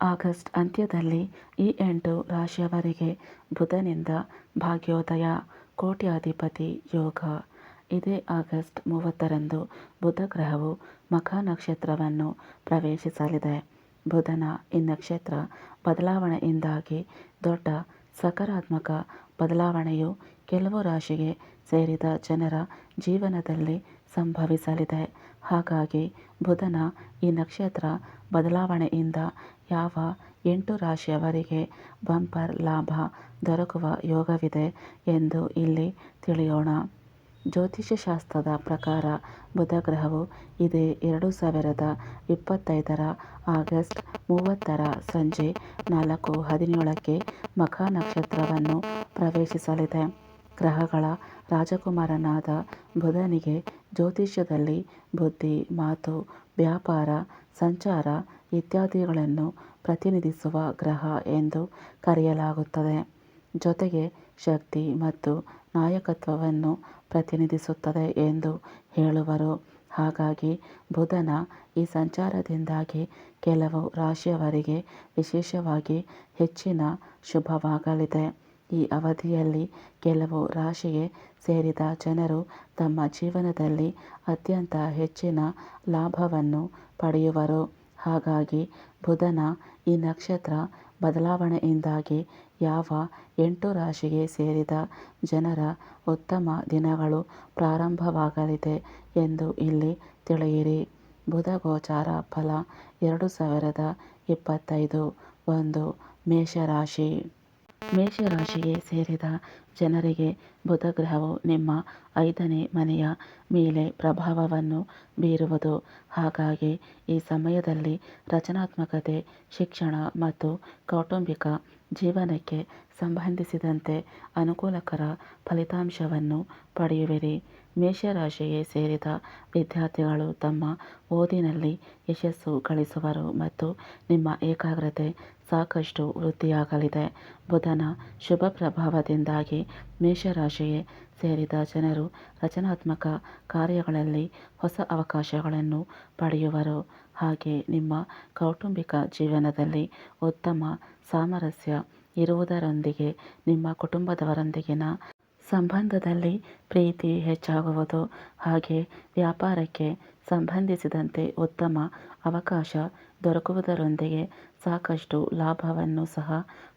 August ಅಂತ್ಯದಲ್ಲಿ ಈ ಎಂಟು ರಾಶಿಯವರಿಗೆ ಬುಧನಿಂದ ಭಾಗ್ಯೋದಯ, ಕೋಟ್ಯಾಧಿಪತಿ ಯೋಗ. ಇದೇ ಆಗಸ್ಟ್ ಮೂವತ್ತರಂದು ಬುಧ ಗ್ರಹವು ಮಖ ನಕ್ಷತ್ರವನ್ನು ಪ್ರವೇಶಿಸಲಿದೆ. ಬುಧನ ಈ ನಕ್ಷತ್ರ ಬದಲಾವಣೆಯಿಂದಾಗಿ ದೊಡ್ಡ ಸಕಾರಾತ್ಮಕ ಬದಲಾವಣೆಯು ಕೆಲವು ರಾಶಿಗೆ ಸೇರಿದ ಜನರ ಜೀವನದಲ್ಲಿ ಸಂಭವಿಸಲಿದೆ. ಹಾಗಾಗಿ ಬುಧನ ಈ ನಕ್ಷತ್ರ ಬದಲಾವಣೆಯಿಂದ ಯಾವ ಎಂಟು ರಾಶಿಯವರಿಗೆ ಬಂಪರ್ ಲಾಭ ದೊರಕುವ ಯೋಗವಿದೆ ಎಂದು ಇಲ್ಲಿ ತಿಳಿಯೋಣ. ಜ್ಯೋತಿಷ್ಯ ಶಾಸ್ತ್ರದ ಪ್ರಕಾರ ಬುಧ ಗ್ರಹವು ಇದೇ ಎರಡು ಸಾವಿರದ ಇಪ್ಪತ್ತೈದರ ಆಗಸ್ಟ್ ಮೂವತ್ತರ ಸಂಜೆ ನಾಲ್ಕು ಹದಿನೇಳಕ್ಕೆ ಮಖ ನಕ್ಷತ್ರವನ್ನು ಪ್ರವೇಶಿಸಲಿದೆ. ಗ್ರಹಗಳ ರಾಜಕುಮಾರನಾದ ಬುಧನಿಗೆ ಜ್ಯೋತಿಷ್ಯದಲ್ಲಿ ಬುದ್ಧಿ, ಮಾತು, ವ್ಯಾಪಾರ, ಸಂಚಾರ ಇತ್ಯಾದಿಗಳನ್ನು ಪ್ರತಿನಿಧಿಸುವ ಗ್ರಹ ಎಂದು ಕರೆಯಲಾಗುತ್ತದೆ. ಜೊತೆಗೆ ಶಕ್ತಿ ಮತ್ತು ನಾಯಕತ್ವವನ್ನು ಪ್ರತಿನಿಧಿಸುತ್ತದೆ ಎಂದು ಹೇಳುವರು. ಹಾಗಾಗಿ ಬುಧನ ಈ ಸಂಚಾರದಿಂದಾಗಿ ಕೆಲವು ರಾಶಿಯವರಿಗೆ ವಿಶೇಷವಾಗಿ ಹೆಚ್ಚಿನ ಶುಭವಾಗಲಿದೆ. ಈ ಅವಧಿಯಲ್ಲಿ ಕೆಲವು ರಾಶಿಗೆ ಸೇರಿದ ಜನರು ತಮ್ಮ ಜೀವನದಲ್ಲಿ ಅತ್ಯಂತ ಹೆಚ್ಚಿನ ಲಾಭವನ್ನು ಪಡೆಯುವರು. ಹಾಗಾಗಿ ಬುಧನ ಈ ನಕ್ಷತ್ರ ಬದಲಾವಣೆಯಿಂದಾಗಿ ಯಾವ ಎಂಟು ರಾಶಿಗೆ ಸೇರಿದ ಜನರ ಉತ್ತಮ ದಿನಗಳು ಪ್ರಾರಂಭವಾಗಲಿದೆ ಎಂದು ಇಲ್ಲಿ ತಿಳಿಯಿರಿ. ಬುಧ ಗೋಚಾರ ಫಲ ಎರಡು ಸಾವಿರದ ಇಪ್ಪತ್ತೈದು ಒಂದು ಮೇಷರಾಶಿ. ಮೇಷರಾಶಿಗೆ ಸೇರಿದ ಜನರಿಗೆ ಬುಧ ಗ್ರಹವು ನಿಮ್ಮ ಐದನೇ ಮನೆಯ ಮೇಲೆ ಪ್ರಭಾವವನ್ನು ಬೀರುವುದು. ಹಾಗಾಗಿ ಈ ಸಮಯದಲ್ಲಿ ರಚನಾತ್ಮಕತೆ, ಶಿಕ್ಷಣ ಮತ್ತು ಕೌಟುಂಬಿಕ ಜೀವನಕ್ಕೆ ಸಂಬಂಧಿಸಿದಂತೆ ಅನುಕೂಲಕರ ಫಲಿತಾಂಶವನ್ನು ಪಡೆಯುವಿರಿ. ಮೇಷರಾಶಿಗೆ ಸೇರಿದ ವಿದ್ಯಾರ್ಥಿಗಳು ತಮ್ಮ ಓದಿನಲ್ಲಿ ಯಶಸ್ಸು ಗಳಿಸುವರು ಮತ್ತು ನಿಮ್ಮ ಏಕಾಗ್ರತೆ ಸಾಕಷ್ಟು ವೃದ್ಧಿಯಾಗಲಿದೆ. ಬುಧನ ಶುಭ ಪ್ರಭಾವದಿಂದಾಗಿ ಮೇಷರಾಶಿಗೆ ಸೇರಿದ ಜನರು ರಚನಾತ್ಮಕ ಕಾರ್ಯಗಳಲ್ಲಿ ಹೊಸ ಅವಕಾಶಗಳನ್ನು ಪಡೆಯುವರು. ಹಾಗೆ ನಿಮ್ಮ ಕೌಟುಂಬಿಕ ಜೀವನದಲ್ಲಿ ಉತ್ತಮ ಸಾಮರಸ್ಯ ಇರುವುದರೊಂದಿಗೆ ನಿಮ್ಮ ಕುಟುಂಬದವರೊಂದಿಗಿನ ಸಂಬಂಧದಲ್ಲಿ ಪ್ರೀತಿ ಹೆಚ್ಚಾಗುವುದು. ಹಾಗೆ ವ್ಯಾಪಾರಕ್ಕೆ ಸಂಬಂಧಿಸಿದಂತೆ ಉತ್ತಮ ಅವಕಾಶ ದೊರಕುವುದರೊಂದಿಗೆ ಸಾಕಷ್ಟು ಲಾಭವನ್ನು ಸಹ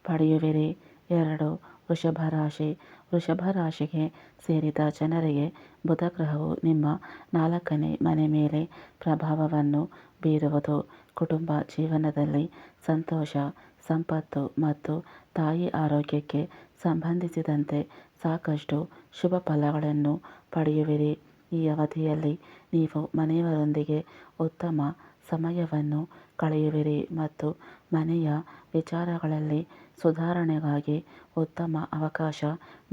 ಪಡೆಯುವಿರಿ. ಎರಡು, ವೃಷಭ ರಾಶಿ. ವೃಷಭ ರಾಶಿಗೆ ಸೇರಿದ ಜನರಿಗೆ ಬುಧ ಗ್ರಹವು ನಿಮ್ಮ ನಾಲ್ಕನೇ ಮನೆ ಮೇಲೆ ಪ್ರಭಾವವನ್ನು ಬೀರುವುದು. ಕುಟುಂಬ ಜೀವನದಲ್ಲಿ ಸಂತೋಷ ಸಂಪತ್ತು ಮತ್ತು ತಾಯಿ ಆರೋಗ್ಯಕ್ಕೆ ಸಂಬಂಧಿಸಿದಂತೆ ಸಾಕಷ್ಟು ಶುಭ ಫಲಗಳನ್ನು ಪಡೆಯುವಿರಿ. ಈ ಅವಧಿಯಲ್ಲಿ ನೀವು ಮನೆಯವರೊಂದಿಗೆ ಉತ್ತಮ ಸಮಯವನ್ನು ಕಳೆಯುವಿರಿ ಮತ್ತು ಮನೆಯ ವಿಚಾರಗಳಲ್ಲಿ ಸುಧಾರಣೆಗಾಗಿ ಉತ್ತಮ ಅವಕಾಶ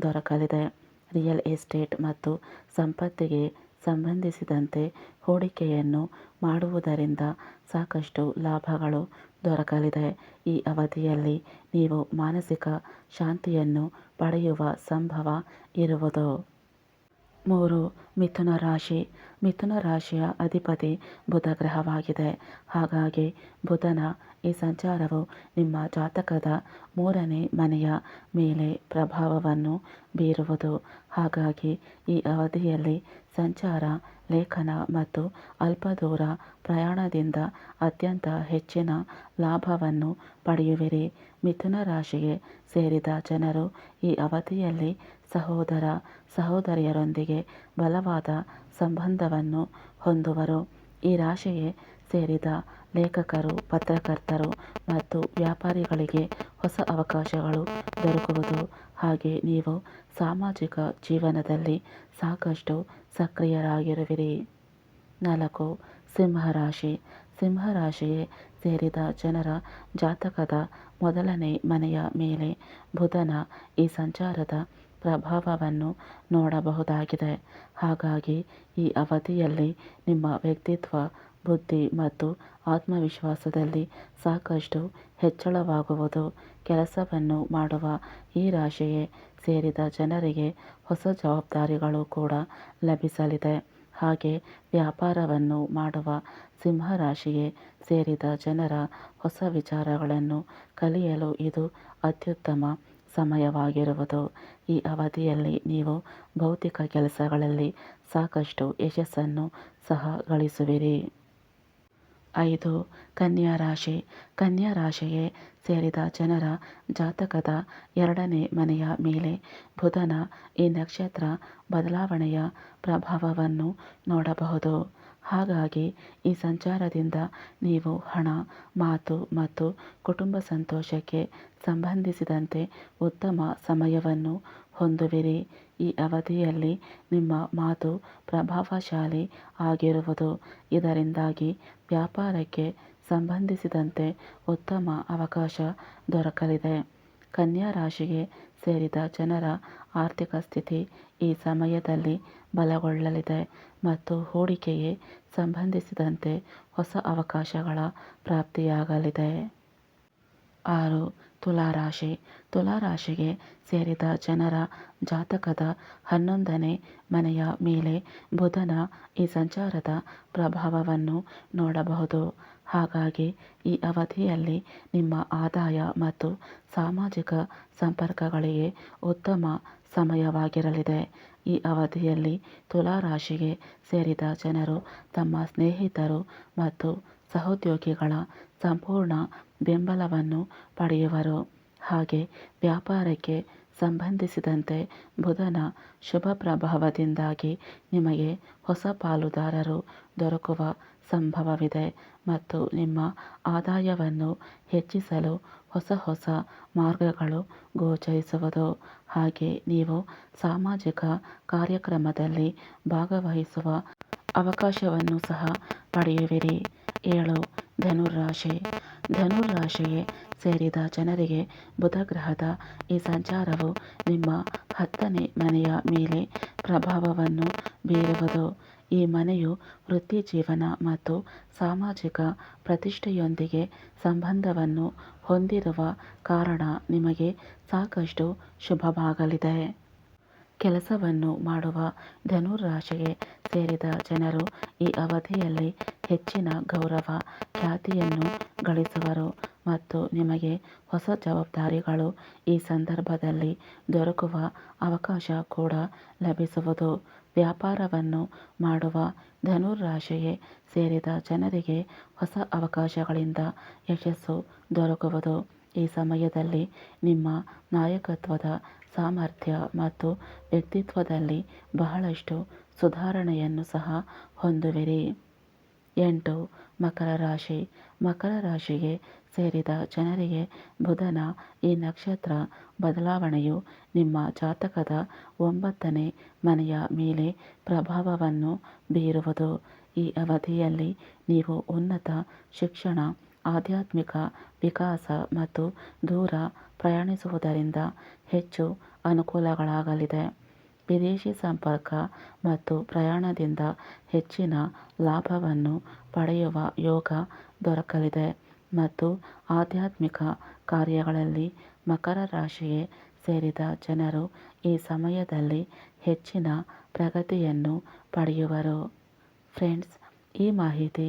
ದೊರಕಲಿದೆ. ರಿಯಲ್ ಎಸ್ಟೇಟ್ ಮತ್ತು ಸಂಪತ್ತಿಗೆ ಸಂಬಂಧಿಸಿದಂತೆ ಹೂಡಿಕೆಯನ್ನು ಮಾಡುವುದರಿಂದ ಸಾಕಷ್ಟು ಲಾಭಗಳು ದೊರಕಲಿದೆ. ಈ ಅವಧಿಯಲ್ಲಿ ನೀವು ಮಾನಸಿಕ ಶಾಂತಿಯನ್ನು ಪಡೆಯುವ ಸಂಭವ ಇರುವುದು. ಮೂರು, ಮಿಥುನ ರಾಶಿ. ಮಿಥುನ ರಾಶಿಯ ಅಧಿಪತಿ ಬುಧ ಗ್ರಹವಾಗಿದೆ. ಹಾಗಾಗಿ ಬುಧನ ಈ ಸಂಚಾರವು ನಿಮ್ಮ ಜಾತಕದ ಮೂರನೇ ಮನೆಯ ಮೇಲೆ ಪ್ರಭಾವವನ್ನು ಬೀರುವುದು. ಹಾಗಾಗಿ ಈ ಅವಧಿಯಲ್ಲಿ ಸಂಚಾರ ಲೇಖನ ಮತ್ತು ಅಲ್ಪ ದೂರ ಪ್ರಯಾಣದಿಂದ ಅತ್ಯಂತ ಹೆಚ್ಚಿನ ಲಾಭವನ್ನು ಪಡೆಯುವಿರಿ. ಮಿಥುನ ರಾಶಿಗೆ ಸೇರಿದ ಜನರು ಈ ಅವಧಿಯಲ್ಲಿ ಸಹೋದರ ಸಹೋದರಿಯರೊಂದಿಗೆ ಬಲವಾದ ಸಂಬಂಧವನ್ನು ಹೊಂದುವರು. ಈ ರಾಶಿಗೆ ಸೇರಿದ ಲೇಖಕರು, ಪತ್ರಕರ್ತರು ಮತ್ತು ವ್ಯಾಪಾರಿಗಳಿಗೆ ಹೊಸ ಅವಕಾಶಗಳು ದೊರಕುವುದು ಹಾಗೆ ನೀವು ಸಾಮಾಜಿಕ ಜೀವನದಲ್ಲಿ ಸಾಕಷ್ಟು ಸಕ್ರಿಯರಾಗಿರುವಿರಿ. ನಾಲ್ಕು, ಸಿಂಹರಾಶಿ. ಸಿಂಹರಾಶಿಯೇ ಸೇರಿದ ಜನರ ಜಾತಕದ ಮೊದಲನೇ ಮನೆಯ ಮೇಲೆ ಬುಧನ ಈ ಸಂಚಾರದ ಪ್ರಭಾವವನ್ನು ನೋಡಬಹುದಾಗಿದೆ. ಹಾಗಾಗಿ ಈ ಅವಧಿಯಲ್ಲಿ ನಿಮ್ಮ ವ್ಯಕ್ತಿತ್ವ ಬುದ್ಧಿ ಮತ್ತು ಆತ್ಮವಿಶ್ವಾಸದಲ್ಲಿ ಸಾಕಷ್ಟು ಹೆಚ್ಚಳವಾಗುವುದು. ಕೆಲಸವನ್ನು ಮಾಡುವ ಈ ರಾಶಿಗೆ ಸೇರಿದ ಜನರಿಗೆ ಹೊಸ ಜವಾಬ್ದಾರಿಗಳು ಕೂಡ ಲಭಿಸಲಿದೆ. ಹಾಗೆ ವ್ಯಾಪಾರವನ್ನು ಮಾಡುವ ಸಿಂಹರಾಶಿಗೆ ಸೇರಿದ ಜನರ ಹೊಸ ವಿಚಾರಗಳನ್ನು ಕಲಿಯಲು ಇದು ಅತ್ಯುತ್ತಮ ಸಮಯವಾಗಿರುವುದು. ಈ ಅವಧಿಯಲ್ಲಿ ನೀವು ಭೌತಿಕ ಕೆಲಸಗಳಲ್ಲಿ ಸಾಕಷ್ಟು ಯಶಸ್ಸನ್ನು ಸಹ ಗಳಿಸುವಿರಿ. ಐದು ಕನ್ಯಾ ರಾಶಿ ಕನ್ಯಾ ರಾಶಿಗೆ ಸೇರಿದ ಜನರ ಜಾತಕದ ಎರಡನೇ ಮನೆಯ ಮೇಲೆ ಬುಧನ ಈ ನಕ್ಷತ್ರ ಬದಲಾವಣೆಯ ಪ್ರಭಾವವನ್ನು ನೋಡಬಹುದು. ಹಾಗಾಗಿ ಈ ಸಂಚಾರದಿಂದ ನೀವು ಹಣ, ಮಾತು ಮತ್ತು ಕುಟುಂಬ ಸಂತೋಷಕ್ಕೆ ಸಂಬಂಧಿಸಿದಂತೆ ಉತ್ತಮ ಸಮಯವನ್ನು ಹೊಂದುವಿರಿ. ಈ ಅವಧಿಯಲ್ಲಿ ನಿಮ್ಮ ಮಾತು ಪ್ರಭಾವಶಾಲಿ ಆಗಿರುವುದು, ಇದರಿಂದಾಗಿ ವ್ಯಾಪಾರಕ್ಕೆ ಸಂಬಂಧಿಸಿದಂತೆ ಉತ್ತಮ ಅವಕಾಶ ದೊರಕಲಿದೆ. ಕನ್ಯಾ ರಾಶಿಗೆ ಸೇರಿದ ಜನರ ಆರ್ಥಿಕ ಸ್ಥಿತಿ ಈ ಸಮಯದಲ್ಲಿ ಬಲಗೊಳ್ಳಲಿದೆ ಮತ್ತು ಹೂಡಿಕೆಗೆ ಸಂಬಂಧಿಸಿದಂತೆ ಹೊಸ ಅವಕಾಶಗಳ ಪ್ರಾಪ್ತಿಯಾಗಲಿದೆ. ಆರು ತುಲಾರಾಶಿ. ತುಲಾರಾಶಿಗೆ ಸೇರಿದ ಜನರ ಜಾತಕದ ಹನ್ನೊಂದನೇ ಮನೆಯ ಮೇಲೆ ಬುಧನ ಈ ಸಂಚಾರದ ಪ್ರಭಾವವನ್ನು ನೋಡಬಹುದು. ಹಾಗಾಗಿ ಈ ಅವಧಿಯಲ್ಲಿ ನಿಮ್ಮ ಆದಾಯ ಮತ್ತು ಸಾಮಾಜಿಕ ಸಂಪರ್ಕಗಳಿಗೆ ಉತ್ತಮ ಸಮಯವಾಗಿರಲಿದೆ. ಈ ಅವಧಿಯಲ್ಲಿ ತುಲಾರಾಶಿಗೆ ಸೇರಿದ ಜನರು ತಮ್ಮ ಸ್ನೇಹಿತರು ಮತ್ತು ಸಹೋದ್ಯೋಗಿಗಳ ಸಂಪೂರ್ಣ ಬೆಂಬಲವನ್ನು ಪಡೆಯುವರು. ಹಾಗೆ ವ್ಯಾಪಾರಕ್ಕೆ ಸಂಬಂಧಿಸಿದಂತೆ ಬುಧನ ಶುಭ ಪ್ರಭಾವದಿಂದಾಗಿ ನಿಮಗೆ ಹೊಸ ಪಾಲುದಾರರು ದೊರಕುವ ಸಂಭವವಿದೆ ಮತ್ತು ನಿಮ್ಮ ಆದಾಯವನ್ನು ಹೆಚ್ಚಿಸಲು ಹೊಸ ಹೊಸ ಮಾರ್ಗಗಳು ಗೋಚರಿಸುವುದು. ಹಾಗೆ ನೀವು ಸಾಮಾಜಿಕ ಕಾರ್ಯಕ್ರಮದಲ್ಲಿ ಭಾಗವಹಿಸುವ ಅವಕಾಶವನ್ನು ಸಹ ಪಡೆಯುವಿರಿ. ಏಳು. ಧನುರಾಶಿ. ಧನುರಾಶಿಗೆ ಸೇರಿದ ಜನರಿಗೆ ಬುಧ ಗ್ರಹದ ಈ ಸಂಚಾರವು ನಿಮ್ಮ ಹತ್ತನೇ ಮನೆಯ ಮೇಲೆ ಪ್ರಭಾವವನ್ನು ಬೀರುವುದು. ಈ ಮನೆಯು ವೃತ್ತಿಜೀವನ ಮತ್ತು ಸಾಮಾಜಿಕ ಪ್ರತಿಷ್ಠೆಯೊಂದಿಗೆ ಸಂಬಂಧವನ್ನು ಹೊಂದಿರುವ ಕಾರಣ ನಿಮಗೆ ಸಾಕಷ್ಟು ಶುಭವಾಗಲಿದೆ. ಕೆಲಸವನ್ನು ಮಾಡುವ ಧನುರಾಶಿಗೆ ಸೇರಿದ ಜನರು ಈ ಅವಧಿಯಲ್ಲಿ ಹೆಚ್ಚಿನ ಗೌರವ, ಖ್ಯಾತಿಯನ್ನು ಗಳಿಸುವರು ಮತ್ತು ನಿಮಗೆ ಹೊಸ ಜವಾಬ್ದಾರಿಗಳು ಈ ಸಂದರ್ಭದಲ್ಲಿ ದೊರಕುವ ಅವಕಾಶ ಕೂಡ ಲಭಿಸುವುದು. ವ್ಯಾಪಾರವನ್ನು ಮಾಡುವ ಧನುರಾಶಿಗೆ ಸೇರಿದ ಜನರಿಗೆ ಹೊಸ ಅವಕಾಶಗಳಿಂದ ಯಶಸ್ಸು ದೊರಕುವುದು. ಈ ಸಮಯದಲ್ಲಿ ನಿಮ್ಮ ನಾಯಕತ್ವದ ಸಾಮರ್ಥ್ಯ ಮತ್ತು ವ್ಯಕ್ತಿತ್ವದಲ್ಲಿ ಬಹಳಷ್ಟು ಸುಧಾರಣೆಯನ್ನು ಸಹ ಹೊಂದುವಿರಿ. ಎಂಟು, ಮಕರ ರಾಶಿ. ಮಕರ ರಾಶಿಗೆ ಸೇರಿದ ಜನರಿಗೆ ಬುಧನ ಈ ನಕ್ಷತ್ರ ಬದಲಾವಣೆಯು ನಿಮ್ಮ ಜಾತಕದ ಒಂಬತ್ತನೇ ಮನೆಯ ಮೇಲೆ ಪ್ರಭಾವವನ್ನು ಬೀರುವುದು. ಈ ಅವಧಿಯಲ್ಲಿ ನೀವು ಉನ್ನತ ಶಿಕ್ಷಣ ಆಧ್ಯಾತ್ಮಿಕ ವಿಕಾಸ ಮತ್ತು ದೂರ ಪ್ರಯಾಣಿಸುವುದರಿಂದ ಹೆಚ್ಚು ಅನುಕೂಲಗಳಾಗಲಿದೆ. ವಿದೇಶಿ ಸಂಪರ್ಕ ಮತ್ತು ಪ್ರಯಾಣದಿಂದ ಹೆಚ್ಚಿನ ಲಾಭವನ್ನು ಪಡೆಯುವ ಯೋಗ ದೊರಕಲಿದೆ ಮತ್ತು ಆಧ್ಯಾತ್ಮಿಕ ಕಾರ್ಯಗಳಲ್ಲಿ ಮಕರ ರಾಶಿಗೆ ಸೇರಿದ ಜನರು ಈ ಸಮಯದಲ್ಲಿ ಹೆಚ್ಚಿನ ಪ್ರಗತಿಯನ್ನು ಪಡೆಯುವರು. ಫ್ರೆಂಡ್ಸ್, ಈ ಮಾಹಿತಿ